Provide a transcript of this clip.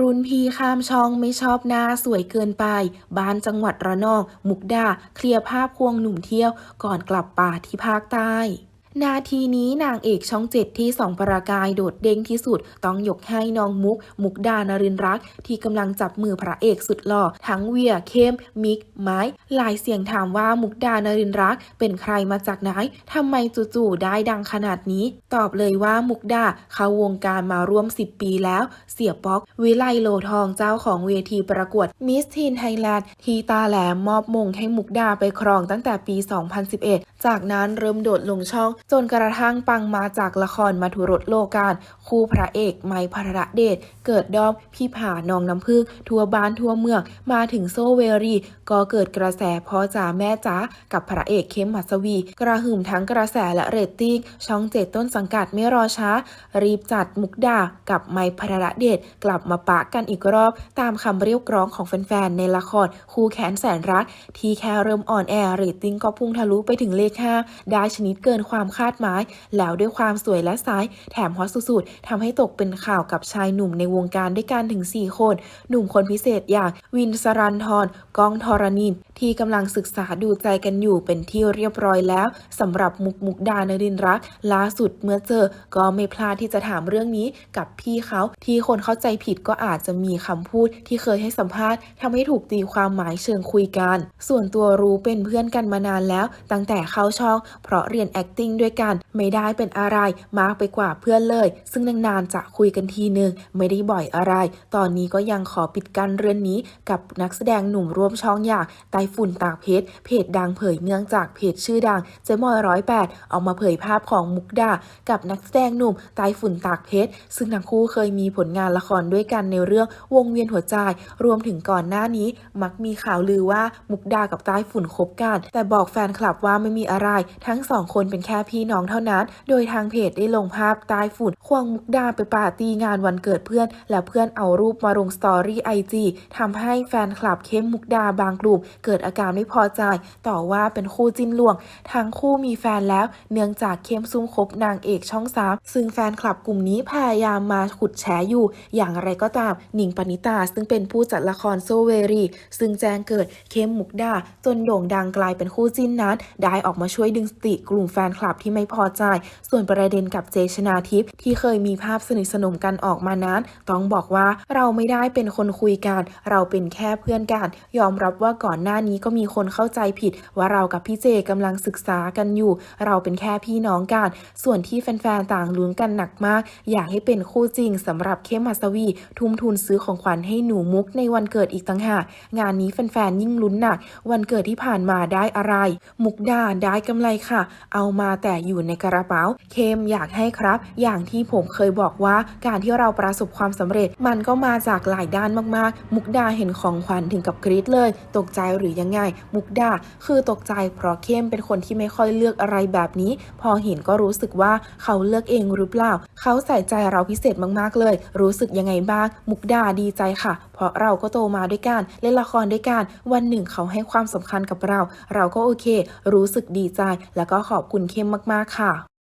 รุ่นพี่ข้ามช่องไม่ชอบหน้าสวยเกินไป บ้านจังหวัดระนอง มุกดา เคลียร์ภาพควงหนุ่มเที่ยวก่อนกลับป่าที่ภาคใต้ นาทีนี้นางเอกช่องเจ็ดที่สองประกายโดดเด้งที่สุด ต้องยกให้น้องมุก มุกดานรินรัก ที่กำลังจับมือพระเอกสุดหล่อ ทั้งเวียเข้ม มิก ไม้ หลายเสียงถามว่ามุกดานรินร์รัก เป็นใครมาจากไหนทำไมจู่ๆได้ดังขนาดนี้ ตอบเลยว่ามุกดาเข้าวงการมาร่วม 10 ปีแล้ว เสียป๊อก วิไลโลทองเจ้าของเวทีประกวดมิสทีนไทยแลนด์ที่ตาแหลมมอบมงให้มุกดาไปครองตั้งแต่ปี 2011 จากนั้นเริ่มโดดลงช่องจนกระทั่งปังมาจากละครมาทุรสโลกาลคู่พระเอกไมพระเดชเกิดดอมพี่ผานองน้ำพึ่งทั่วบ้านทั่วเมืองมาถึงโซเวรี ก็เกิดกระแสพ่อจ๋าแม่จ๋ากับพระเอกเข้มหัสวี กระหึ่มทั้งกระแสและเรตติ้งช่องเจ็ดต้นสังกัดไม่รอช้า รีบจัดมุกดากับไม้พระเดชกลับมาปะกันอีกรอบ ตามคำเรียกร้องของแฟนๆในละครคู่แขนแสนรักที่แค่เริ่มอ่อนแอเรตติ้งก็พุ่งทะลุไปถึงเลขห้าได้ชนิดเกินความคาดหมาย แล้วด้วยความสวยและสายแถมฮอตสุดๆทำให้ตกเป็นข่าวกับชายหนุ่มในวงการด้วยกันถึง 4 คน หนุ่มคนพิเศษอย่างวินสรันทรกองทรณิน ที่กำลังศึกษาดูใจกันอยู่เป็นที่เรียบร้อยแล้วสำหรับมุกมุกดานรินร์รักล่าสุดเมื่อเจอก็ไม่พลาดที่จะถามเรื่องนี้กับพี่เขา ที่คนเข้าใจผิดก็อาจจะมีคำพูดที่เคยให้สัมภาษณ์ทำให้ถูกตีความหมายเชิงคุยกัน ส่วนตัวรู้เป็นเพื่อนกันมานานแล้ว ตั้งแต่เข้าช่องเพราะเรียน acting ด้วยกันไม่ได้เป็นอะไรมากไปกว่าเพื่อนเลย ซึ่งนานๆจะคุยกันทีนึงไม่ได้บ่อยอะไร ตอนนี้ก็ยังขอปิดกันเรื่อนนี้กับนักแสดงหนุ่มร่วมช่องอย่างไต้ฝุ่นตากเพชรเพจดังเผยเนื่องจากเพจชื่อดังเจมอยร้อยแปดออกมาเผยภาพของมุกดา กับนักแสดงหนุ่มไต้ฝุ่นตากเพชรซึ่งทั้งคู่เคยมีผลงานละครด้วยกันในเรื่องวงเวียนหัวใจ รวมถึงก่อนหน้านี้ มักมีข่าวลือว่ามุกดากับไต้ฝุ่นคบกัน แต่บอกแฟนคลับว่าไม่มีอะไร ทั้งสองคนเป็นแค่พี่พี่น้องเท่านั้น โดยทางเพจได้ลงภาพใต้ฝุ่นควงมุกดาไปปาร์ตี้งานวันเกิดเพื่อน และเพื่อนเอารูปมาลงสตอรี่ไอจีทำให้แฟนคลับเข้มมุกดาบางกลุ่ม เกิดอาการไม่พอใจ ต่อว่าเป็นคู่จิ้นลวง ทั้งคู่มีแฟนแล้ว เนื่องจากเข้มซุ่มคบนางเอกช่องสามซึ่งแฟนคลับกลุ่มนี้พยายามมาขุดแฉอยู่ อย่างไรก็ตามหนิงปณิตาซึ่งเป็นผู้จัดละครโซเวรี ซึ่งแจ้งเกิดเข้มมุกดาจนโด่งดังกลายเป็นคู่จิ้นนั้น ได้ออกมาช่วยดึงสติกลุ่มแฟนคลับที่ไม่พอใจ ส่วนประเด็นกับเจชนาทิพย์ที่เคยมีภาพสนิทสนมกันออกมานั้น ต้องบอกว่าเราไม่ได้เป็นคนคุยกัน เราเป็นแค่เพื่อนกัน ยอมรับว่าก่อนหน้านี้ก็มีคนเข้าใจผิด ว่าเรากับพี่เจกำลังศึกษากันอยู่ เราเป็นแค่พี่น้องกัน ส่วนที่แฟนๆต่างลุ้นกันหนักมาก อยากให้เป็นคู่จริงสำหรับเข้มหัสวี ทุ่มทุนซื้อของขวัญให้หนูมุกในวันเกิดอีกต่างหากงานนี้แฟนๆยิ่งลุ้นหนัก วันเกิดที่ผ่านมาได้อะไร มุกดาได้กำไรค่ะ เอามาแต่อยู่ในกระเป๋าเข้มอยากให้ครับ อย่างที่ผมเคยบอกว่าการที่เราประสบความสำเร็จ มันก็มาจากหลายด้านมากๆ มุกดาเห็นของขวัญถึงกับกรี๊ดเลย ตกใจหรือยังไง มุกดาคือตกใจเพราะเข้มเป็นคนที่ไม่ค่อยเลือกอะไรแบบนี้ พอเห็นก็รู้สึกว่าเขาเลือกเองหรือเปล่า เขาใส่ใจเราพิเศษมากๆเลย รู้สึกยังไงบ้าง มุกดาดีใจค่ะเพราะเราก็โตมาด้วยกันเล่นละครด้วยกันวันหนึ่งเขาให้ความสำคัญกับเรา เราก็โอเค รู้สึกดีใจ แล้วก็ขอบคุณเข้มมาก ๆ ค่ะ